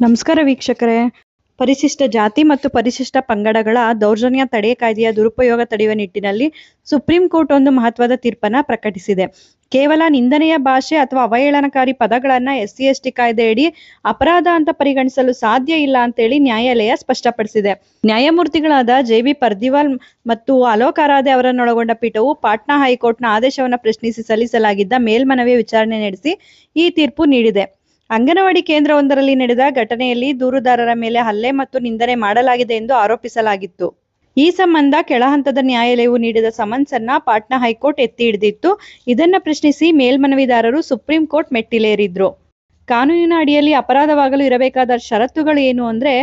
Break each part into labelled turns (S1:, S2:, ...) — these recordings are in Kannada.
S1: ನಮಸ್ಕಾರ ವೀಕ್ಷಕರೇ. ಪರಿಶಿಷ್ಟ ಜಾತಿ ಮತ್ತು ಪರಿಶಿಷ್ಟ ಪಂಗಡಗಳ ದೌರ್ಜನ್ಯ ತಡೆ ಕಾಯ್ದೆಯ ದುರುಪಯೋಗ ತಡೆಯುವ ನಿಟ್ಟಿನಲ್ಲಿ ಸುಪ್ರೀಂ ಕೋರ್ಟ್ ಒಂದು ಮಹತ್ವದ ತೀರ್ಪನ್ನ ಪ್ರಕಟಿಸಿದೆ. ಕೇವಲ ನಿಂದನೆಯ ಭಾಷೆ ಅಥವಾ ಅವಹೇಳನಕಾರಿ ಪದಗಳನ್ನ ಎಸ್ ಸಿ ಎಸ್ ಟಿ ಕಾಯ್ದೆಯಡಿ ಅಪರಾಧ ಅಂತ ಪರಿಗಣಿಸಲು ಸಾಧ್ಯ ಇಲ್ಲ ಅಂತೇಳಿ ನ್ಯಾಯಾಲಯ ಸ್ಪಷ್ಟಪಡಿಸಿದೆ. ನ್ಯಾಯಮೂರ್ತಿಗಳಾದ ಜೆ ಬಿ ಪರ್ದಿವಾಲ್ ಮತ್ತು ಅಲೋಕ್ ಆರಾಧೆ ಅವರನ್ನೊಳಗೊಂಡ ಪೀಠವು ಪಾಟ್ನಾ ಹೈಕೋರ್ಟ್ನ ಆದೇಶವನ್ನು ಪ್ರಶ್ನಿಸಿ ಸಲ್ಲಿಸಲಾಗಿದ್ದ ಮೇಲ್ಮನವಿ ವಿಚಾರಣೆ ನಡೆಸಿ ಈ ತೀರ್ಪು ನೀಡಿದೆ. ಅಂಗನವಾಡಿ ಕೇಂದ್ರವೊಂದರಲ್ಲಿ ನಡೆದ ಘಟನೆಯಲ್ಲಿ ದೂರುದಾರರ ಮೇಲೆ ಹಲ್ಲೆ ಮತ್ತು ನಿಂದನೆ ಮಾಡಲಾಗಿದೆ ಎಂದು ಆರೋಪಿಸಲಾಗಿತ್ತು. ಈ ಸಂಬಂಧ ಕೆಳಹಂತದ ನ್ಯಾಯಾಲಯವು ನೀಡಿದ ಸಮನ್ಸ್ ಅನ್ನ ಪಾಟ್ನಾ ಹೈಕೋರ್ಟ್ ಎತ್ತಿ ಹಿಡಿದಿತ್ತು. ಇದನ್ನ ಪ್ರಶ್ನಿಸಿ ಮೇಲ್ಮನವಿದಾರರು ಸುಪ್ರೀಂ ಕೋರ್ಟ್ ಮೆಟ್ಟಿಲೇರಿದ್ರು. ಕಾನೂನಿನ ಅಡಿಯಲ್ಲಿ ಅಪರಾಧವಾಗಲು ಇರಬೇಕಾದ ಷರತ್ತುಗಳು ಏನು ಅಂದ್ರೆ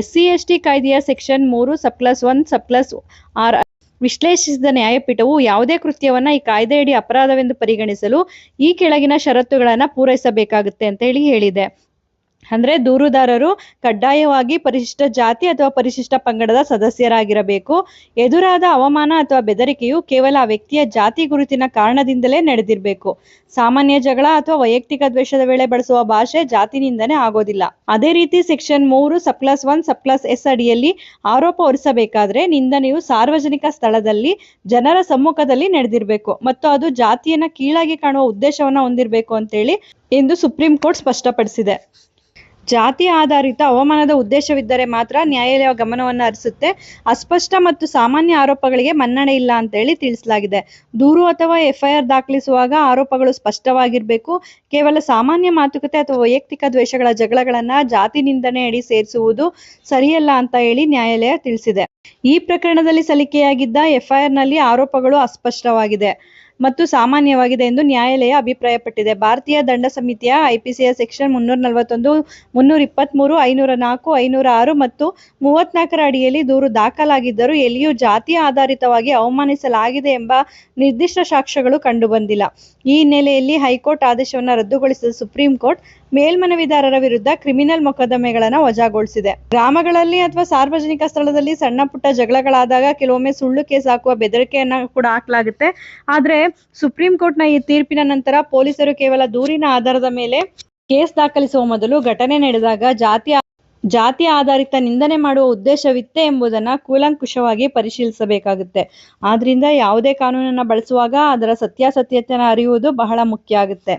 S1: ಎಸ್ ಸಿ ಎಸ್ ಟಿ ಕಾಯ್ದೆಯ ಸೆಕ್ಷನ್ ಮೂರು sub clause one sub clause R ವಿಶ್ಲೇಷಿಸಿದ ನ್ಯಾಯಪೀಠವು ಯಾವುದೇ ಕೃತ್ಯವನ್ನ ಈ ಕಾಯ್ದೆಯಡಿ ಅಪರಾಧವೆಂದು ಪರಿಗಣಿಸಲು ಈ ಕೆಳಗಿನ ಷರತ್ತುಗಳನ್ನ ಪೂರೈಸಬೇಕಾಗುತ್ತೆ ಅಂತ ಹೇಳಿ ಹೇಳಿದೆ. ಅಂದ್ರೆ ದೂರುದಾರರು ಕಡ್ಡಾಯವಾಗಿ ಪರಿಶಿಷ್ಟ ಜಾತಿ ಅಥವಾ ಪರಿಶಿಷ್ಟ ಪಂಗಡದ ಸದಸ್ಯರಾಗಿರಬೇಕು. ಎದುರಾದ ಅವಮಾನ ಅಥವಾ ಬೆದರಿಕೆಯು ಕೇವಲ ಆ ವ್ಯಕ್ತಿಯ ಜಾತಿ ಗುರುತಿನ ಕಾರಣದಿಂದಲೇ ನಡೆದಿರಬೇಕು. ಸಾಮಾನ್ಯ ಜಗಳ ಅಥವಾ ವೈಯಕ್ತಿಕ ದ್ವೇಷದ ವೇಳೆ ಬಳಸುವ ಭಾಷೆ ಜಾತಿನಿಂದನೇ ಆಗೋದಿಲ್ಲ. ಅದೇ ರೀತಿ ಸೆಕ್ಷನ್ ಮೂರು sub clause one sub clause S ಅಡಿಯಲ್ಲಿ ಆರೋಪ ಹೊರಿಸಬೇಕಾದ್ರೆ ನಿಂದನೆಯು ಸಾರ್ವಜನಿಕ ಸ್ಥಳದಲ್ಲಿ, ಜನರ ಸಮ್ಮುಖದಲ್ಲಿ ನಡೆದಿರಬೇಕು ಮತ್ತು ಅದು ಜಾತಿಯನ್ನ ಕೀಳಾಗಿ ಕಾಣುವ ಉದ್ದೇಶವನ್ನ ಹೊಂದಿರಬೇಕು ಅಂತೇಳಿ ಎಂದು ಸುಪ್ರೀಂ ಕೋರ್ಟ್ ಸ್ಪಷ್ಟಪಡಿಸಿದೆ. ಜಾತಿ ಆಧಾರಿತ ಅವಮಾನದ ಉದ್ದೇಶವಿದ್ದರೆ ಮಾತ್ರ ನ್ಯಾಯಾಲಯ ಗಮನವನ್ನು ಹರಿಸುತ್ತೆ. ಅಸ್ಪಷ್ಟ ಮತ್ತು ಸಾಮಾನ್ಯ ಆರೋಪಗಳಿಗೆ ಮನ್ನಣೆ ಇಲ್ಲ ಅಂತ ಹೇಳಿ ತಿಳಿಸಲಾಗಿದೆ. ದೂರು ಅಥವಾ ಎಫ್ಐಆರ್ ದಾಖಲಿಸುವಾಗ ಆರೋಪಗಳು ಸ್ಪಷ್ಟವಾಗಿರಬೇಕು. ಕೇವಲ ಸಾಮಾನ್ಯ ಮಾತುಕತೆ ಅಥವಾ ವೈಯಕ್ತಿಕ ದ್ವೇಷಗಳ ಜಗಳಗಳನ್ನ ಜಾತಿ ನಿಂದನೆ ಅಡಿ ಸೇರಿಸುವುದು ಸರಿಯಲ್ಲ ಅಂತ ಹೇಳಿ ನ್ಯಾಯಾಲಯ ತಿಳಿಸಿದೆ. ಈ ಪ್ರಕರಣದಲ್ಲಿ ಸಲ್ಲಿಕೆಯಾಗಿದ್ದ ಎಫ್ಐಆರ್ನಲ್ಲಿ ಆರೋಪಗಳು ಅಸ್ಪಷ್ಟವಾಗಿದೆ. ಮತ್ತು ಸಾಮಾನ್ಯವಾಗಿದೆ ಎಂದು ನ್ಯಾಯಾಲಯ ಅಭಿಪ್ರಾಯಪಟ್ಟಿದೆ. ಭಾರತೀಯ ದಂಡ ಸಮಿತಿಯ ಐಪಿಸಿಯ ಸೆಕ್ಷನ್ ಮುನ್ನೂರ ನಲವತ್ತೊಂದು, ಮುನ್ನೂರ ಇಪ್ಪತ್ತ್ಮೂರು ಐನೂರ ನಾಲ್ಕು, ಐನೂರ ಆರು ಮತ್ತು ಮೂವತ್ನಾಲ್ಕರ ಅಡಿಯಲ್ಲಿ ದೂರು ದಾಖಲಾಗಿದ್ದರೂ ಎಲ್ಲಿಯೂ ಜಾತಿ ಆಧಾರಿತವಾಗಿ ಅವಮಾನಿಸಲಾಗಿದೆ ಎಂಬ ನಿರ್ದಿಷ್ಟ ಸಾಕ್ಷ್ಯಗಳು ಕಂಡುಬಂದಿಲ್ಲ. ಈ ಹಿನ್ನೆಲೆಯಲ್ಲಿ ಹೈಕೋರ್ಟ್ ಆದೇಶವನ್ನು ರದ್ದುಗೊಳಿಸಿದ ಸುಪ್ರೀಂ ಕೋರ್ಟ್ ಮೇಲ್ಮನವಿದಾರರ ವಿರುದ್ಧ ಕ್ರಿಮಿನಲ್ ಮೊಕದ್ದಮೆಗಳನ್ನು ವಜಾಗೊಳಿಸಿದೆ. ಗ್ರಾಮಗಳಲ್ಲಿ ಅಥವಾ ಸಾರ್ವಜನಿಕ ಸ್ಥಳದಲ್ಲಿ ಸಣ್ಣ ಪುಟ್ಟ ಜಗಳಗಳಾದಾಗ ಕೆಲವೊಮ್ಮೆ ಸುಳ್ಳು ಕೇಸ್ ಹಾಕುವ ಬೆದರಿಕೆಯನ್ನ ಕೂಡ ಹಾಕಲಾಗುತ್ತೆ. ಆದ್ರೆ ಸುಪ್ರೀಂ ಕೋರ್ಟ್ನ ಈ ತೀರ್ಪಿನ ನಂತರ ಪೊಲೀಸರು ಕೇವಲ ದೂರಿನ ಆಧಾರದ ಮೇಲೆ ಕೇಸ್ ದಾಖಲಿಸುವ ಮೊದಲು ಘಟನೆ ನಡೆದಾಗ ಜಾತಿ ಜಾತಿ ಆಧಾರಿತ ನಿಂದನೆ ಮಾಡುವ ಉದ್ದೇಶವಿತ್ತೆ ಎಂಬುದನ್ನ ಕೂಲಂಕುಷವಾಗಿ ಪರಿಶೀಲಿಸಬೇಕಾಗುತ್ತೆ. ಆದ್ರಿಂದ ಯಾವುದೇ ಕಾನೂನನ್ನ ಬಳಸುವಾಗ ಅದರ ಸತ್ಯಾಸತ್ಯತೆಯನ್ನು ಅರಿಯುವುದು ಬಹಳ ಮುಖ್ಯ ಆಗುತ್ತೆ.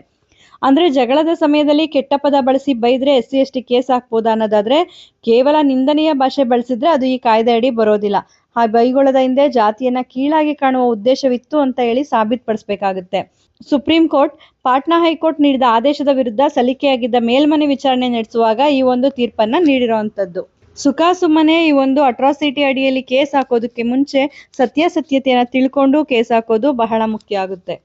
S1: ಅಂದ್ರೆ ಜಗಳದ ಸಮಯದಲ್ಲಿ ಕೆಟ್ಟ ಪದ ಬಳಸಿ ಬೈದ್ರೆ S C S T case ಹಾಕ್ಬೋದು ಅನ್ನೋದಾದ್ರೆ ಕೇವಲ ನಿಂದನೀಯ ಭಾಷೆ ಬಳಸಿದ್ರೆ ಅದು ಈ ಕಾಯ್ದೆ ಅಡಿ ಬರೋದಿಲ್ಲ. ಆ ಬೈಗೊಳದ ಹಿಂದೆ ಜಾತಿಯನ್ನ ಕೀಳಾಗಿ ಕಾಣುವ ಉದ್ದೇಶವಿತ್ತು ಅಂತ ಹೇಳಿ ಸಾಬೀತುಪಡಿಸಬೇಕಾಗುತ್ತೆ. Supreme Court Patna High Court ನೀಡಿದ ಆದೇಶದ ವಿರುದ್ಧ ಸಲ್ಲಿಕೆಯಾಗಿದ್ದ ಮೇಲ್ಮನೆ ವಿಚಾರಣೆ ನಡೆಸುವಾಗ ಈ ಒಂದು ತೀರ್ಪನ್ನ ನೀಡಿರುವಂತದ್ದು ಸುಖ ಸುಮ್ಮನೆ ಈ ಒಂದು ಅಟ್ರಾಸಿಟಿ ಅಡಿಯಲ್ಲಿ ಕೇಸ್ ಹಾಕೋದಕ್ಕೆ ಮುಂಚೆ ಸತ್ಯಾಸತ್ಯತೆಯನ್ನ ತಿಳ್ಕೊಂಡು ಕೇಸ್ ಹಾಕೋದು ಬಹಳ ಮುಖ್ಯ ಆಗುತ್ತೆ.